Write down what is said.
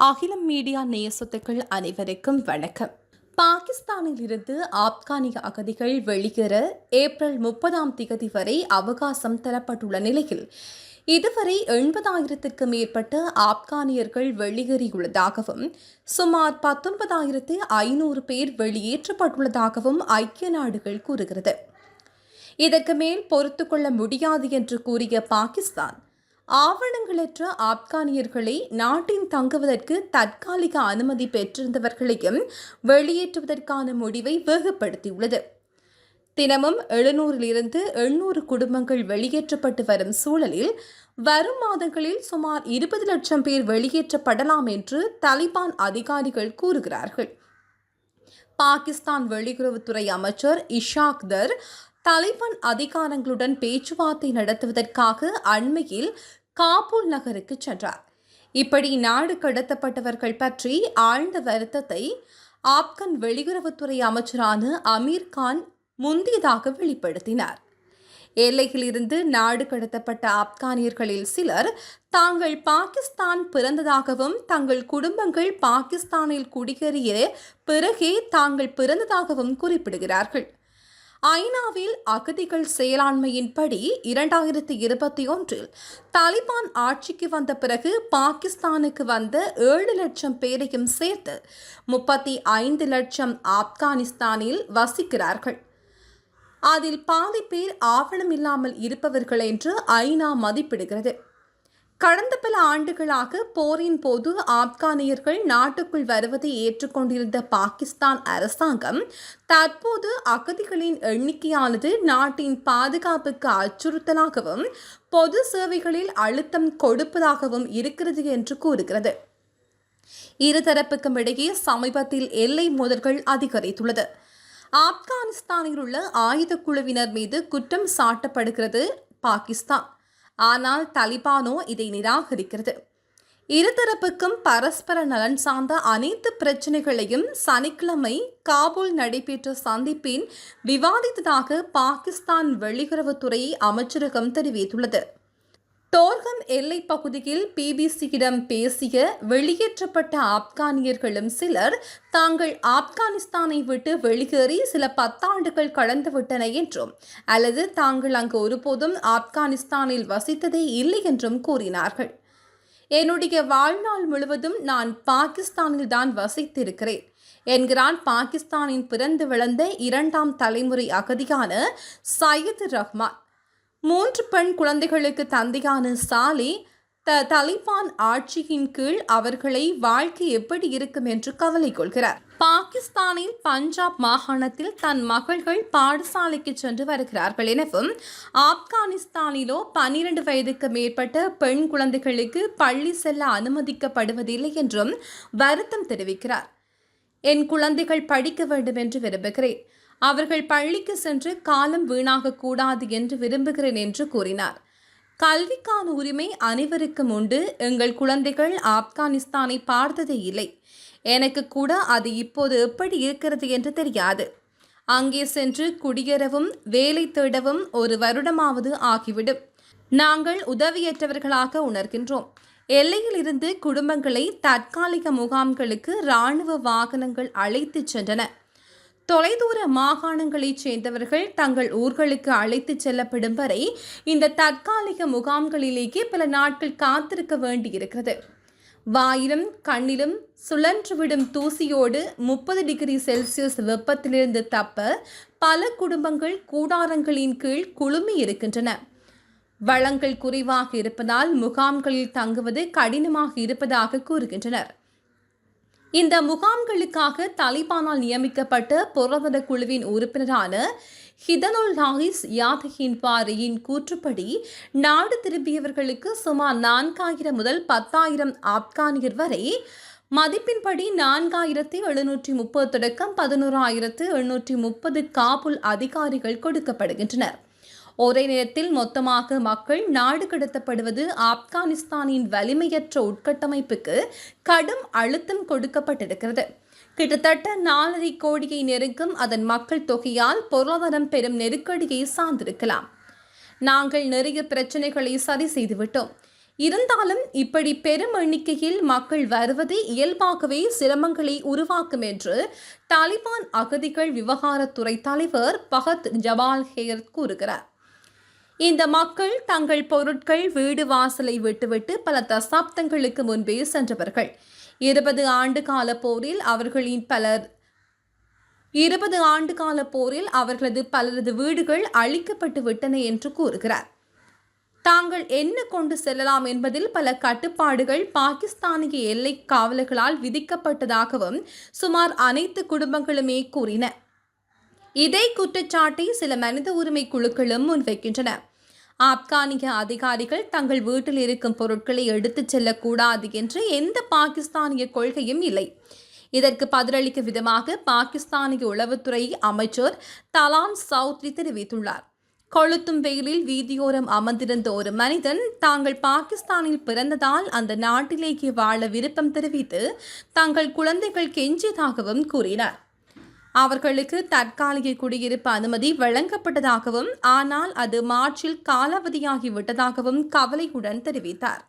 அகிலம் மீடியா நேசத்துக்கள் அனைவருக்கும் வணக்கம். பாகிஸ்தானில் இருந்து ஆப்கானிய அகதிகள் வெளியேற ஏப்ரல் முப்பதாம் திகதி வரை அவகாசம் தரப்பட்டுள்ள நிலையில் இதுவரை எண்பதாயிரத்திற்கு மேற்பட்ட ஆப்கானியர்கள் வெளியேறியுள்ளதாகவும் சுமார் பத்தொன்பதாயிரத்து ஐநூறு பேர் வெளியேற்றப்பட்டுள்ளதாகவும் ஐக்கிய நாடுகள் கூறுகிறது. இதற்கு மேல் பொறுத்துக்கொள்ள முடியாது என்று கூறிய பாகிஸ்தான் ஆவணங்களற்ற ஆப்கானியர்களை நாட்டின் தங்குவதற்கு தற்காலிக அனுமதி பெற்றிருந்தவர்களையும் வெளியேற்றுவதற்கான முடிவை வேகப்படுத்தியுள்ளது. தினமும் எழுநூறிலிருந்து எண்ணூறு குடும்பங்கள் வெளியேற்றப்பட்டு வரும் சூழலில் வரும் மாதங்களில் சுமார் இருபது லட்சம் பேர் வெளியேற்றப்படலாம் என்று தலிபான் அதிகாரிகள் கூறுகிறார்கள். பாகிஸ்தான் வெளியுறவுத்துறை அமைச்சர் இஷாக் தர் தலிபான் அதிகாரங்களுடன் பேச்சுவார்த்தை நடத்துவதற்காக அண்மையில் காபூல் நகருக்கு சென்றார். இப்படி நாடு கடத்தப்பட்டவர்கள் பற்றி ஆழ்ந்த வருத்தத்தை ஆப்கன் வெளியுறவுத்துறை அமைச்சரான அமீர் கான் முந்தியதாக வெளிப்படுத்தினார். எல்லையில் இருந்து நாடு கடத்தப்பட்ட ஆப்கானியர்களில் சிலர் தாங்கள் பாகிஸ்தான் பிறந்ததாகவும் தங்கள் குடும்பங்கள் பாகிஸ்தானில் குடியேறிய பிறகே தாங்கள் பிறந்ததாகவும் குறிப்பிடுகிறார்கள். ஐநாவில் அகதிகள் செயலாண்மையின்படி இரண்டாயிரத்தி இருபத்தி ஒன்றில் தாலிபான் ஆட்சிக்கு வந்த பிறகு பாகிஸ்தானுக்கு வந்த ஏழு லட்சம் பேரையும் சேர்த்து முப்பத்தி ஐந்து லட்சம் ஆப்கானிஸ்தானில் வசிக்கிறார்கள். அதில் பாதி பேர் ஆவணம் இல்லாமல் இருப்பவர்கள் என்று ஐநா மதிப்பிடுகிறது. கடந்த பல ஆண்டுகளாக போரின் போது ஆப்கானியர்கள் நாட்டுக்குள் வருவதை ஏற்றுக்கொண்டிருந்த பாகிஸ்தான் அரசாங்கம் தற்போது அகதிகளின் எண்ணிக்கையானது நாட்டின் பாதுகாப்புக்கு அச்சுறுத்தலாகவும் பொது சேவைகளில் அழுத்தம் கொடுப்பதாகவும் இருக்கிறது என்று கூறுகிறது. இருதரப்புக்கும் இடையே சமீபத்தில் எல்லை மோதல்கள் அதிகரித்துள்ளது. ஆப்கானிஸ்தானில் உள்ள ஆயுத குழுவினர் மீது குற்றம் சாட்டப்படுகிறது பாகிஸ்தான். ஆனால் தலிபானோ இதை நிராகரிக்கிறது. இருதரப்புக்கும் பரஸ்பர நலன் சார்ந்த அனைத்து பிரச்சனைகளையும் சனிக்கிழமை காபூல் நடைபெற்ற சந்திப்பின் விவாதித்ததாக பாகிஸ்தான் வெளியுறவுத்துறை அமைச்சரகம் தெரிவித்துள்ளது. டோர்கம் எல்லை பகுதியில் பிபிசியிடம் பேசிய வெளியேற்றப்பட்ட ஆப்கானியர்களும் சிலர் தாங்கள் ஆப்கானிஸ்தானை விட்டு வெளியேறி சில பத்தாண்டுகள் கடந்துவிட்டன என்றும் அல்லது தாங்கள் அங்கு ஒருபோதும் ஆப்கானிஸ்தானில் வசித்ததே இல்லை என்றும் கூறினார்கள். என்னுடைய வாழ்நாள் முழுவதும் நான் பாகிஸ்தானில் தான் வசித்திருக்கிறேன். என்கிறான் பாகிஸ்தானின் பிறந்து விளந்த இரண்டாம் தலைமுறை அகதியான சையத் ரஹ்மான். மூன்று பெண் குழந்தைகளுக்கு தந்தையான சாலி த தலிபான் ஆட்சியின் கீழ் அவர்களை வாழ்க்கை எப்படி இருக்கும் என்று கவலை கொள்கிறார். பாகிஸ்தானில் பஞ்சாப் மாகாணத்தில் தன் மகள்கள் பாடசாலைக்கு சென்று வருகிறார்கள். எனவும் ஆப்கானிஸ்தானிலோ பன்னிரண்டு வயதுக்கு மேற்பட்ட பெண் குழந்தைகளுக்கு பள்ளி செல்ல அனுமதிக்கப்படுவதில்லை என்றும் வருத்தம் தெரிவிக்கிறார். என் குழந்தைகள் படிக்க வேண்டும் என்று விரும்புகிறேன். அவர்கள் பள்ளிக்கு சென்று காலம் வீணாகக்கூடாது என்று விரும்புகிறேன் என்று கூறினார். கல்விக்கான உரிமை அனைவருக்கும் உண்டு. எங்கள் குழந்தைகள் ஆப்கானிஸ்தானை பார்த்ததே இல்லை. எனக்கு கூட அது இப்போது எப்படி இருக்கிறது என்று தெரியாது. அங்கே சென்று குடியேறவும் வேலை தேடவும் ஒரு வருடமாவது ஆகிவிடும். நாங்கள் உதவியற்றவர்களாக உணர்கின்றோம். எல்லையில் இருந்து குடும்பங்களை தற்காலிக முகாம்களுக்கு இராணுவ வாகனங்கள் அழைத்துச் சென்றன. தொலைதூர மாகாணங்களைச் சேர்ந்தவர்கள் தங்கள் ஊர்களுக்கு அழைத்துச் செல்லப்படும் வரை இந்த தற்காலிக முகாம்களிலேயே பல நாட்கள் காத்திருக்க வேண்டியிருக்கிறது. வாயிலும் கண்ணிலும் சுழன்றுவிடும் தூசியோடு முப்பது டிகிரி செல்சியஸ் வெப்பத்திலிருந்து தப்ப பல குடும்பங்கள் கூடாரங்களின் கீழ் குழுமி இருக்கின்றன. வளங்கள் குறைவாக இருப்பதால் முகாம்களில் தங்குவது கடினமாக இருப்பதாக கூறுகின்றனர். இந்த முகாம்களுக்காக தலிபானால் நியமிக்கப்பட்ட பொருளாதார குழுவின் உறுப்பினரான ஹிதனுல் லாஹிஸ் யாதகின் பாரியின் கூற்றுப்படி நாடு திரும்பியவர்களுக்கு சுமார் நான்காயிரம் முதல் பத்தாயிரம் ஆப்கானியர் வரை மதிப்பின்படி நான்காயிரத்தி எழுநூற்றி முப்பது தொடக்கம் பதினோராயிரத்து எழுநூற்றி முப்பது காபுல் அதிகாரிகள் கொடுக்கப்படுகின்றனர். ஒரே நேரத்தில் மொத்தமாக மக்கள் நாடு கடத்தப்படுவது ஆப்கானிஸ்தானின் வலிமையற்ற உட்கட்டமைப்புக்கு கடும் அழுத்தம் கொடுக்கப்பட்டிருக்கிறது. கிட்டத்தட்ட நாலரை கோடியை நெருங்கும் அதன் மக்கள் தொகையால் பொருளாதாரம் பெரும் நெருக்கடியை சார்ந்திருக்கலாம். நாங்கள் நிறைய பிரச்சனைகளை சரி செய்துவிட்டோம். இருந்தாலும் இப்படி பெரும் எண்ணிக்கையில் மக்கள் வருவது இயல்பாகவே சிரமங்களை உருவாக்கும் என்று தாலிபான் அகதிகள் விவகாரத்துறை தலைவர் பகத் ஜவால் ஹேர் கூறுகிறார். இந்த மக்கள் தங்கள் பொருட்கள் வீடு வாசலை விட்டுவிட்டு பல தசாப்தங்களுக்கு முன்பே சென்றவர்கள். இருபது ஆண்டு கால போரில் அவர்களின் பலர் இருபது ஆண்டு கால போரில் அவர்களது பலரது வீடுகள் அழிக்கப்பட்டு விட்டன என்று கூறுகிறார். தாங்கள் என்ன கொண்டு செல்லலாம் என்பதில் பல கட்டுப்பாடுகள் பாகிஸ்தானிய எல்லை காவலர்களால் விதிக்கப்பட்டதாகவும் சுமார் அனைத்து குடும்பங்களுமே கூறின. இதே குற்றச்சாட்டை சில மனித உரிமை குழுக்களும் முன்வைக்கின்றன. ஆப்கானிய அதிகாரிகள் தங்கள் வீட்டில் இருக்கும் பொருட்களை எடுத்துச் செல்லக்கூடாது என்று எந்த பாகிஸ்தானிய கொள்கையும் இல்லை. இதற்கு பதிலளிக்கும் விதமாக பாகிஸ்தானிய உளவுத்துறை அமைச்சர் தலாம் சௌத்ரி தெரிவித்துள்ளார். கொளுத்தும் வெயிலில் வீதியோரம் அமர்ந்திருந்த ஒரு மனிதன் தாங்கள் பாகிஸ்தானில் பிறந்ததால் அந்த நாட்டிலேயே வாழ விருப்பம் தெரிவித்து தங்கள் குழந்தைகள் கெஞ்சியதாகவும் கூறினார். அவர்களுக்கு தற்காலிக குடியிருப்பு அனுமதி வழங்கப்பட்டதாகவும் ஆனால் அது மார்ச்சில் காலாவதியாகி விட்டதாகவும் கவலையுடன் தெரிவித்தார்.